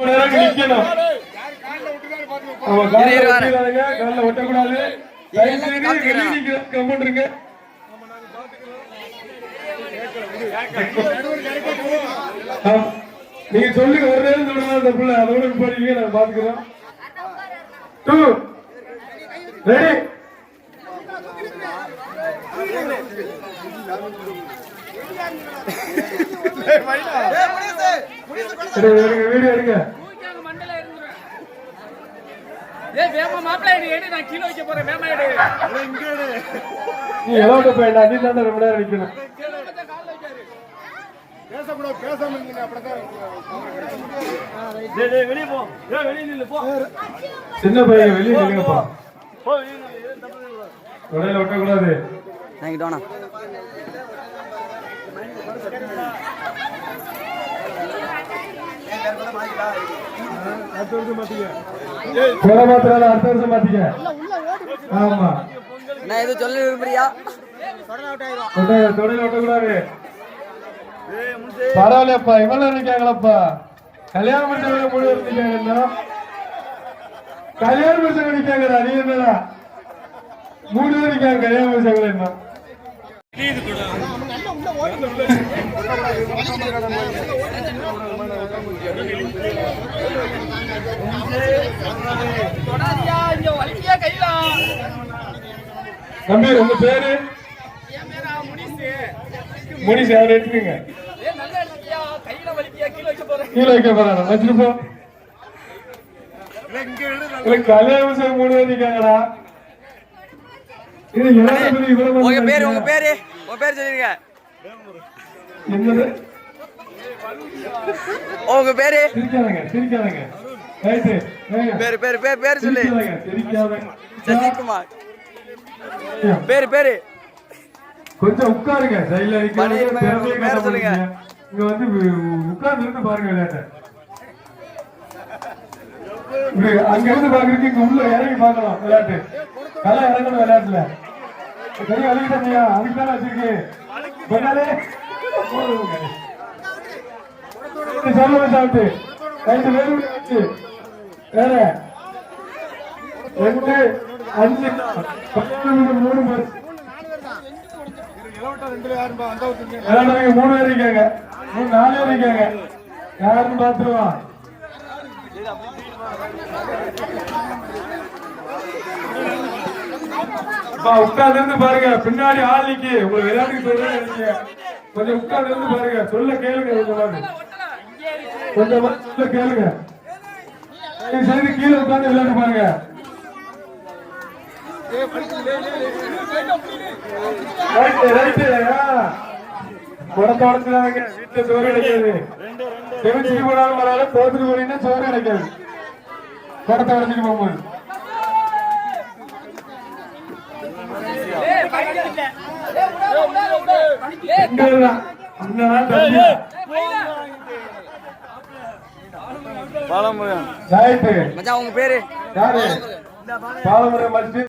நிக்கணும். கால்ல ஒட்டக்கூடாது. ஆமா. நீங்க சொல்லுங்க ஒரு நேரம் சொல்லுங்க அந்த பிள்ளை. அதோட நிப்பாட்டிங்க நாங்க பாத்துக்கிறோம். டூ ரெடி வீடியோ எடுங்க. ஏய் வேமா மாப்பிள்ளை எடு எடு நான் கீழே வைக்க போறேன். வேமா எடு. நீ எவ்வளவு போயிடா நீ தான் ரொம்ப நேரம் நிக்கணும். சின்ன பையன் வெளியே நில்லுங்கப்பா உடையில மாத்திரம் அடுத்த வருஷம் ஆமா நான் எதுவும் சொல்ல விரும்புறியா? தொடையில தொடையில ஒட்டக்கூடாது. பரவாயில்லப்பா இவ்வளவு இருக்காங்களப்பா கல்யாணம் முடிச்சவங்க பேர் நிக்காங்கன்னா கல்யாணம் முடிச்சவங்க நிக்காங்கடா நீ என்னடா மூணு பேர் நிக்காங்க கல்யாணம் முடிச்சவங்க என்ன? தம்பி உங்க பேரு? முனிஷ் அவர் எடுத்துக்கங்க? கீழே வைக்க போறாங்க கல்யாணம் மூணு பேர் நிக்காங்கடா இது உங்க பேர் உங்க பேரு உங்க பேர் சொல்லிருங்க. என்னது? உங்க பேரு? சிரிக்காதங்க சிரிக்காதங்க. ரைட்டு பேரு பேரு பேரு பேரு சொல்லு. சசிகுமார். பேரு பேரு. கொஞ்சம் உட்காருங்க சைடுல காட்ட சொல்லுங்க. இங்க வந்து உட்கார்ந்து இருந்து பாருங்க விளையாட்ட. அங்க இருந்து பாக்குறதுக்கு இங்க உள்ள இறங்கி பார்க்கலாம் விளையாட்டு. கலை இறங்கணும் விளையாட்டுல. கை அழுகிட்டா அதுக்கு தானே பண்ணாலே சொல்லுங்க சாப்பிட்டு. ரைட்டு வேறு வச்சு ரெண்டு அஞ்சு பதினொன்று மூணு பேர் மூணு பேர் இருக்காங்க மூணு நாலு பேர் இருக்காங்க யாருன்னு பாத்துருவான் உட்கார்ந்து இருந்து பாருங்க பின்னாடி ஆள் நிக்கி உங்களுக்கு விளையாட்டுக்கு சொல்றேன் கொஞ்சம் உட்கார்ந்து இருந்து பாருங்க. சொல்ல கேளுங்க கொஞ்சம் கொஞ்சம் சொல்ல கேளுங்க. செய்து கீழே உட்கார்ந்து விளையாட்டு பாருங்க. ரைட்டு ரைட்டு குடத்தை உடச்சுடாங்க வீட்டுல சோறு கிடைக்காது. செவிச்சுட்டு போனாலும் தோத்துட்டு போனீங்கன்னா சோறு கிடைக்காது. குடத்தை உடச்சிட்டு போகும்போது. பாலமுருகன். மச்சான் உங்க பேரு? யாரு? பாலமுறை மஸ்ஜித்.